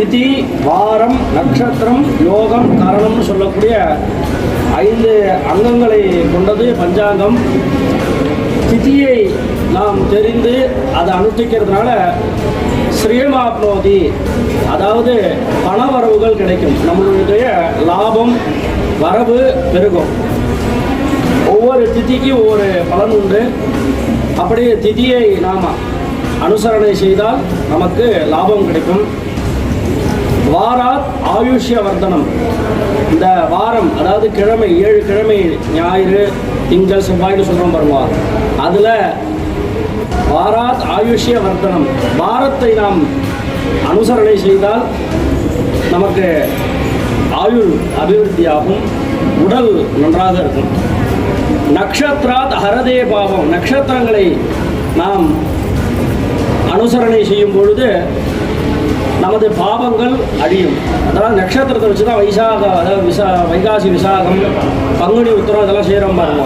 திதி வாரம் நட்சத்திரம் யோகம் கரணம்னு சொல்லக்கூடிய ஐந்து அங்கங்களை கொண்டது பஞ்சாங்கம். திதியை நாம் தெரிந்து அதை அனுஷ்டிக்கிறதுனால ஸ்ரீமாப்னோதி அதாவது பண வரவுகள் கிடைக்கும். நம்மளுடைய லாபம் வரவு பெருகும். ஒவ்வொரு திதிக்கு ஒவ்வொரு பலன் உண்டு. அப்படியே திதியை நாம் அனுசரணை செய்தால் நமக்கு லாபம் கிடைக்கும். வாராத் ஆயுஷ்ய வர்த்தனம் இந்த வாரம் அதாவது கிழமை ஏழு கிழமை ஞாயிறு திங்கள் செவ்வாய்னு சொல்கிறோம் பாருங்க. அதில் வாராத் ஆயுஷ்ய வர்த்தனம் வாரத்தை நாம் அனுசரணை செய்தால் நமக்கு ஆயுள் அபிவிருத்தியாகும் உடல் நன்றாக இருக்கும். நக்ஷத்ராத் ஹரதே பாவம். நட்சத்திரங்களை நாம் அனுசரணை செய்யும் பொழுது நமது பாவங்கள் அழியும். அதனால் நட்சத்திரத்தை வச்சு தான் வைசாக அதாவது விசா வைகாசி விசாகம் பங்குனி உத்தரம் இதெல்லாம் செய்கிறோம் பாருங்க.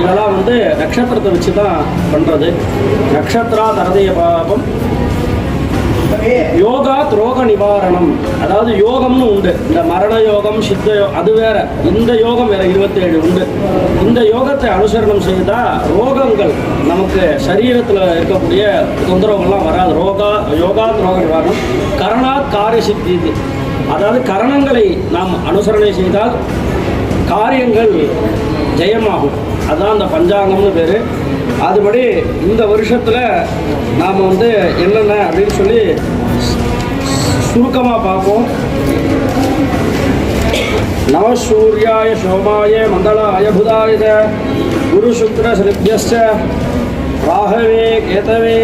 இதெல்லாம் வந்து நட்சத்திரத்தை வச்சு தான் பண்ணுறது நட்சத்திரா தரதைய பாபம் யோகா ரோக நிவாரணம். அதாவது யோகம்னு உண்டு. இந்த மரண யோகம் சித்த யோகம் அது வேற. இந்த யோகம் வேற இருபத்தேழு உண்டு. இந்த யோகத்தை அனுசரணம் செய்தால் ரோகங்கள் நமக்கு சரீரத்தில் இருக்கக்கூடிய தொந்தரவுகள்லாம் வராது. ரோகா யோகா ரோக நிவாரணம். கரணாத் காரிய சித்தி இது. அதாவது கரணங்களை நாம் அனுசரணை செய்தால் காரியங்கள் ஜெயமாகும். அதுதான் அந்த பஞ்சாங்கம்னு பேர். அதுபடி இந்த வருஷத்தில் நாம் வந்து என்னென்ன அப்படின்னு சொல்லி சுருக்கமாக பார்ப்போம். நவசூரியாய சோமாய மங்களாய புதாயுத குரு சுக்ர சிருபியஸ்ச ராகவே கேதவே